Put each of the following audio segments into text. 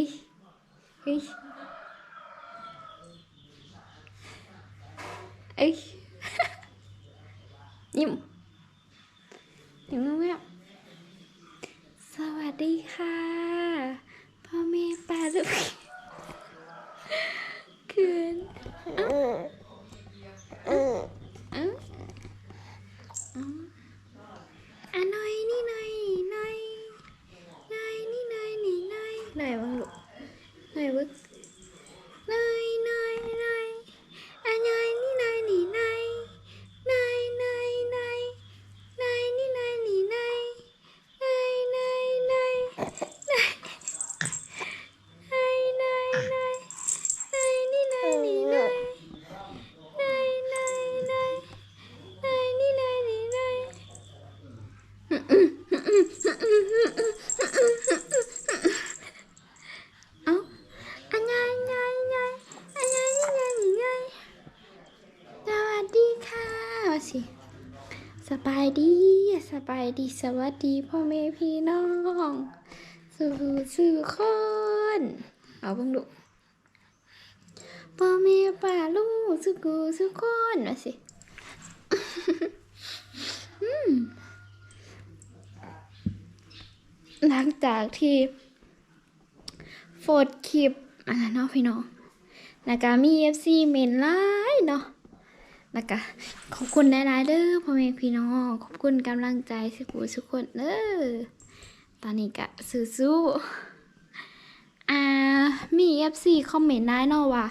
ich, ich, ich, nhịm nhịm không ạ. สวัสดีค่ะ ดีสวัสดีพ่อแม่พี่น้องสู่สู่คนเอาเบิ่งดูพ่อแม่ป้าลูกสุกูสุคนว่าสิหลังจากที่โฟดคลิปอันนั้นเนาะพี่น้องแล้วก็มี FC เมนไลายเนาะ แล้วก็ขอบคุณหลายๆเด้อพ่อแม่พี่น้องขอบคุณกำลังใจสุขุทุกคนเด้อตอนนี้ก็สู้ๆอ่ามี FC คอมเมนต์ได้เนาะว่า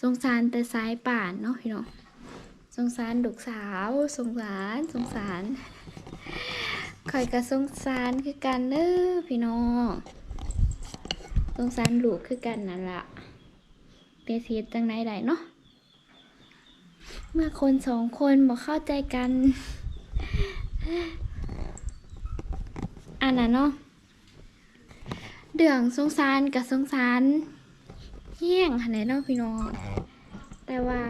สงสารแต่สายป่านเนาะพี่น้องสงสารดุกสาว สงสารสงสารคอยก็สงสารคือกันเด้อพี่น้องสงสารลูกคือกันนั่นละเป็นเสียจังไหนได้เนาะ เมื่อคนสองคนบ่เข้าใจกัน อันนั้นเนาะเดืองสงสารกับสงสารแห้งหันไหนเนาะพี่น้อง แต่ว่า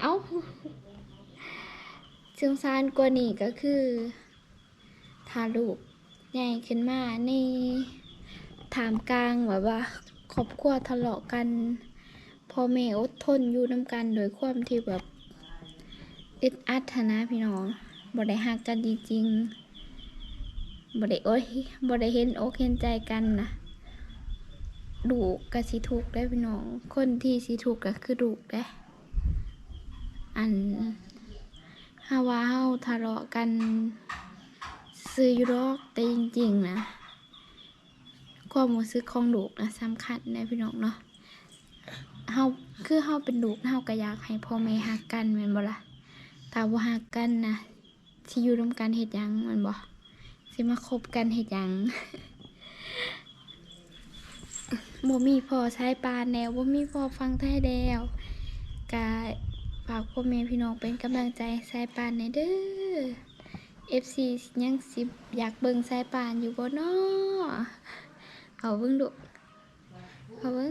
เอ้าสงสารกว่านี้ก็คือถ้าลูกใหญ่ขึ้นมาในถามกลางแบบว่าครอบครัวทะเลาะกัน พ่อแม่อดทนอยู่น้ำกันโดยความที่แบบอึดอัดนะพี่น้องบ่ได้หักกันจริงๆบ่ได้โอ้ยบ่ได้เห็นอกเห็นใจกันนะดูกก็สิทุกได้พี่น้อง คนที่สิทุกก็คือดูกได้อันฮาวาเฮาทะเลาะกัน ซื้อยู่ดอกแต่จริงๆนะ ความรู้สึกของลูกนะสำคัญนะพี่น้องเนาะ เฮาคือเฮาเป็นลูกเฮาก็อยากให้พ่อแม่ฮักกันแม่นบ่ล่ะถ้าบ่ฮักกันนะสิอยู่ร่วมกันเฮ็ดหยังแม่นบ่สิมาคบกันเฮ็ดหยังบ่มีพ่อใช้ปานแนวบ่มีพ่อฟังไทยแล้วก็ฝากพ่อแม่พี่น้องเป็นกำลังใจให้สายปานในเด้อ FC ยังสิอยากเบิ่งสายปานอยู่บ่น้อเอาเบิ่งดูเอาเบิ่ง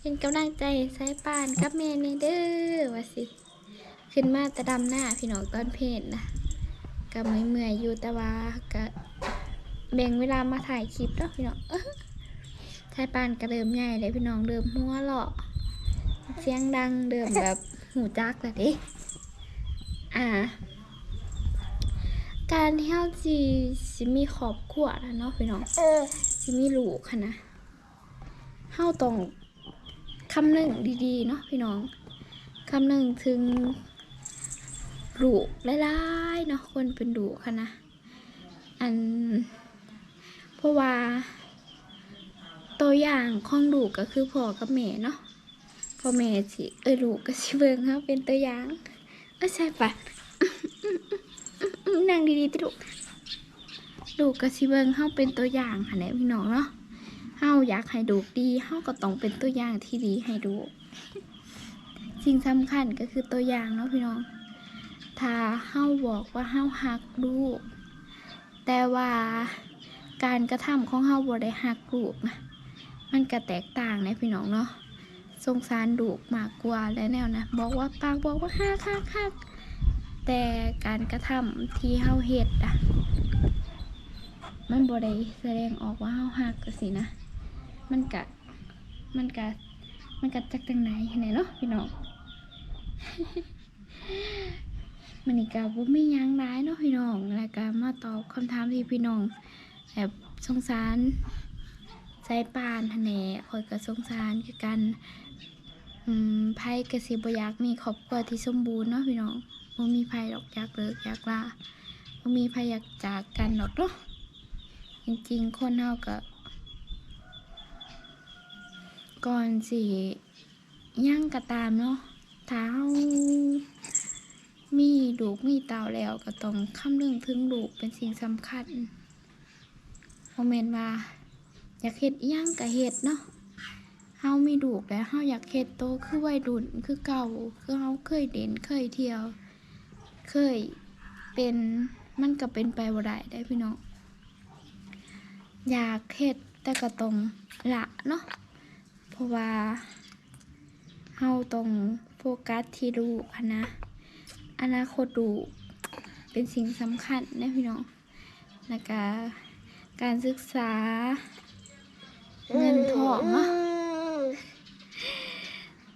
เป็นกำลังใจให้สายป่านกับแม่นี่เด้อว่าสิ ขึ้นมาแต่ดำหน้าพี่น้องตอนเพศนะก็เมื่อยๆอยู่แต่ว่าก็แบ่งเวลามาถ่ายคลิปเนาะพี่น้องเอ้อสายป่านก็เริ่มใหญ่เลยพี่น้องเริ่มหัวเราะเสียงดังเริ่มแบบหูจักแล้วเดิอ่า การที่เราสิสิมีครอบครัวแล้วเนาะพี่น้องสิมีลูกค่ะนะเฮาต้อง คำหนึ่งดีๆเนาะพี่น้องคำหนึ่งถึงลูกหลายๆเนาะคนเป็นลูกค่ะนะอันเพราะว่า ตัวอย่างของลูกก็คือพ่อกับแม่เนาะพ่อแม่สิเอ้ยลูกก็สิเบิ่งเฮาเป็นตัวอย่างเอ้ยใช่ปะนั่งดีๆติลูกลูกกับสิเบิงเฮาเป็นตัวอย่างค่ะแหละพี่น้องเนาะ เฮาอยากให้ลูดีเฮาก็ต้องเป็นตัวอย่างที่ดีให้ลูสิ่งสำคัญก็คือตัวอย่างเนาะพี่น้อง ถ้าเฮาบอกว่าเฮาฮักลูก แต่ว่าการกระทำของเฮาบ่ได้ฮักลูกนะมันก็แตกต่างนะพี่น้องเนาะสงสารลูกมากกว่าและแนวนะบอกว่าปากบอกว่าฮักฮักฮักแต่การกระทำที่เฮาเฮ็ดอะมันบ่ได้แสดงออกว่าเฮาฮักก็สินะ มันกะมันกะมันกะจักจังไหนไหนเนาะพี่น้องมันนี่กะบ่มียังหลายเนาะพี่น้องแล้วก็มาตอบคำถามที่พี่น้องแบบสงสารใจปานหั่นแหน่ข่อยก็สงสารคือกันอืมไผก็สิบ่อยากมีครอบครัวที่สมบูรณ์เนาะพี่น้องบ่มีไผดอกอยากเลิกอยากลาบ่มีไผอยากจากกันดอกเนาะจริงๆคนเฮาก็ ก่อนสิย่างก็ตามเนาะถ้าเฮามีลูกมีเต่าแล้วก็ต้องคำนึงถึงลูกเป็นสิ่งสำคัญบ่แม่นว่า อยากเฮ็ดอิหยังก็เฮ็ดเนาะเฮามีลูกแล้วเฮาอยากเฮ็ดโตคือวัยรุ่นคือเก่าคือเฮาเคยเด่นเคยเที่ยว เคยเป็นมันก็เป็นไปบ่ได้ได้พี่น้องอยากเฮ็ดแต่ก็ต้องละเนาะ ราะว่าเฮาต้องโฟกัสที่ลูกนะอนาคตลูกเป็นสิ่งสำคัญนะพี่น้องแล้วก็การศึกษาเงินทองเนาะ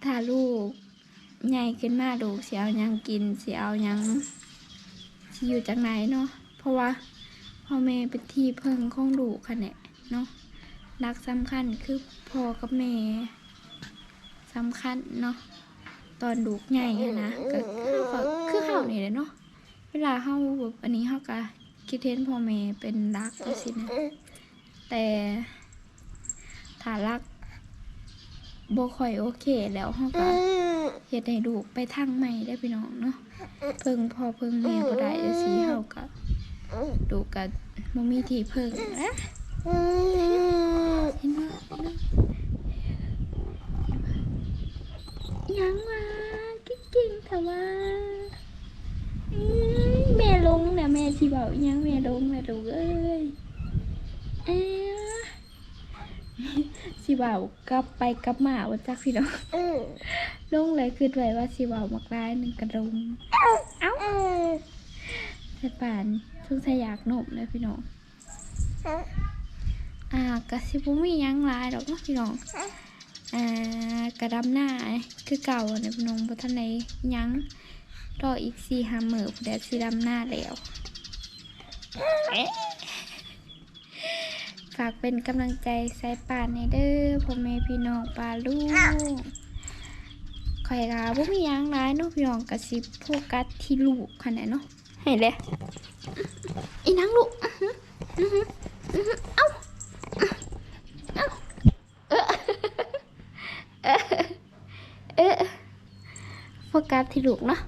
ถ้าลูกใหญ่ขึ้นมาลูกสิเอายังกินเสิเอายังอยู่จากไหนเนาะเพราะว่าพ่อแม่เป็นที่เพิ่งของลูกค่ะเนี่ยเนาะ รักสำคัญคือพ่อกับแม่สำคัญเนาะตอนลูกใหญ่นะก็คือเขาคือเฮานี่แหละเนาะเวลาเฮาแบบอันนี้เฮาก็คิดเห็นพ่อแม่เป็นรักจังซี่นะแต่ถ้ารักบ่ค่อยโอเคแล้วเฮาก็เฮ็ดให้ลูกไปทางใหม่ได้พี่น้องเนาะเพิ่งพ่อเพิ่งแม่บ่ได้จังซี่เฮาก็ลูกก็บ่มีที่เพิ่งนะ เห็นบ่ยังว่าเก่งๆแต่ว่าอื้อแม่ลงน่ะแม่สิเว้าอิหยังแม่ลงน่ะลูกเอ้ยเอ้ยสิเว้ากลับไปกลับมาว่าจักพี่น้องลงเลยคือไว้ว่าสิเว้ามักลายหนึ่งกระดงเอ้าแต่ป่านสงสัยอยากนมเลยพี่น้อง อ่ากะสิบ่มีหยังหลายดอกเนาะพี่น้องอ่ากระดำหน้าคือเก่าเนี่ยพี่น้องบ่ทันได้หยังรออีก4-5มื้อผู้ใดสิดำหน้าแล้วฝากเป็นกำลังใจใส่ป่านในเด้อพ่อแม่พี่น้องปลาลูกข่อยกาบ่มีหยังหลายเนาะพี่น้องกะสิโฟกัสที่ลูกคั่นแหละเนาะให้เลยอีนังลูกอื้อหืออื้อหือเอ้าเอ้าเออเออเออโฟกัส ที่ลูกเนาะ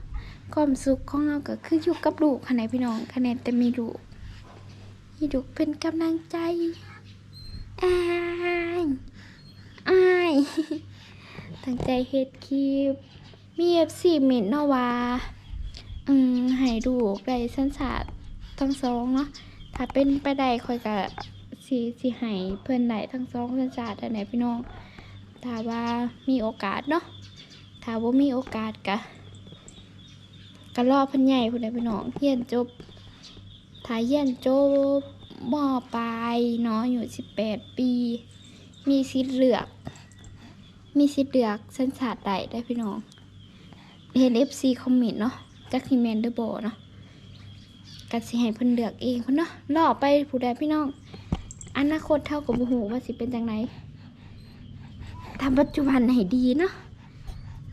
ความสุขของเราก็คืออยู่กับลูกคั่นแหละพี่น้องคะแนนแต่มีลูกมีลูกเป็นกำลังใจอายอายตั้งใจเฮ็ดคลิปมีเอฟซีเมนเนาะว่าอืมให้ดูกได้สันสาดทั้งสองเนาะถ้าเป็นไปได้คอยกะสิสิให้เพิ่นได้ทั้งสองสันสาดอันไหนพี่น้องถ้าว่ามีโอกาสเนาะถ้าว่ามีโอกาสกะ ก็รอเพิ่นใหญ่พุ่นได้พี่น้องเรียนจบถ้าเรียนจบมปลายเนาะอยู่สิบแปดปี มีสิทธิ์เลือก มีสิทธิ์เลือกสัญชาติใดได้พี่น้องเห็นเอฟซีคอมเมนต์เนาะจักซีแมนเดอร์โบเนาะกัสิให้เพิ่นเลือกเองเพิ่นเนาะรอไปผู้ใดพี่น้องอนาคตเท่ากับบ่ฮู้ว่าสิเป็นจังไดทำปัจจุบันให้ดีเนาะ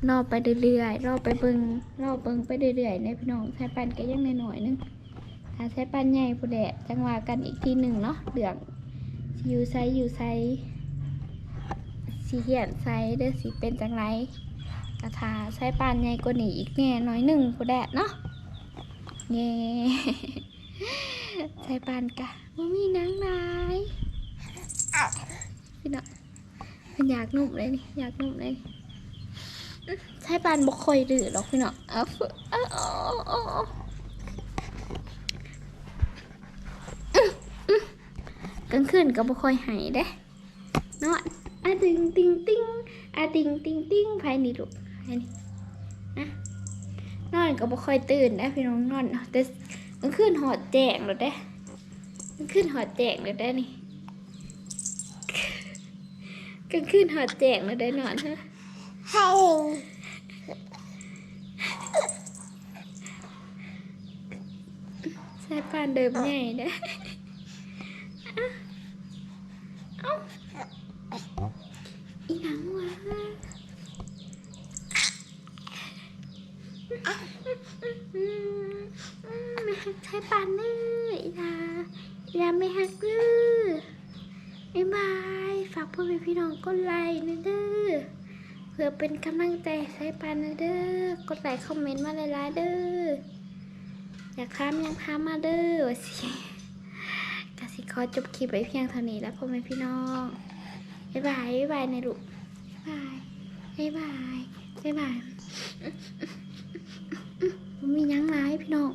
รอไปเรื่อยๆรอบไปเบิงรอบเบิงไปเรื่อยๆในพี่น้องใช้ปันก็ยังน้อยๆนึงถ้าใช้ปันใหญ่ผู้แดดจังหวะกันอีกทีหนึ่งเนาะเดืองอยู่ไซอยู่ไซสีเหียนไซเด้อสิเป็นจังไรกระทาใช้ปันใหญ่กว่านี้อีกแน่น้อยหนึ่งผู้แดดเนาะเย่ใช้ปันกะว่ามีนังลายพี่น้องมันอยากนุ่มเลยนี่อยากนุ่มเลย ใช้ปันบ่ค่อยดื้อหรอกพี่น้องเอาเอาเอาเอาเอากลางคืนก็บ่ค่อยหายเด้นอนอะติงติงติงอะติงติงติงภายนี่ลูกภายนี่นะนอนก็บ่ค่อยตื่นได้พี่น้องนอนแต่กลางคืนหอดแจงแล้วเด้มันขึ้นหอดแจกเลยได้นี่ก็ขึ้นหอดแจกเลยได้นอนฮะ ให้ใช้ปานเดิมใหญ่ได้อเอ้าอีหนังวะไม่หักใช้ปานเนื้ออีลาอีลาไม่หักเด้อบ๊ายบาย ฝากพ่อแม่พี่น้องกดไลค์นะเด้อ เพื่อเป็นกำลังใจให้ปานเด้อกดไลค์คอมเมนต์มาเลายะเด้ออยากข้ามยังข้ามมาเด้อสิกสิคอจบคลิปไว้เพียงเท่านี้แล้วพ่อแม่พี่น้องบ๊ายบายบ๊ายบายในลูกบ๊ายบายบ๊ายบายบ๊ายบายมียังไรพี่น้อง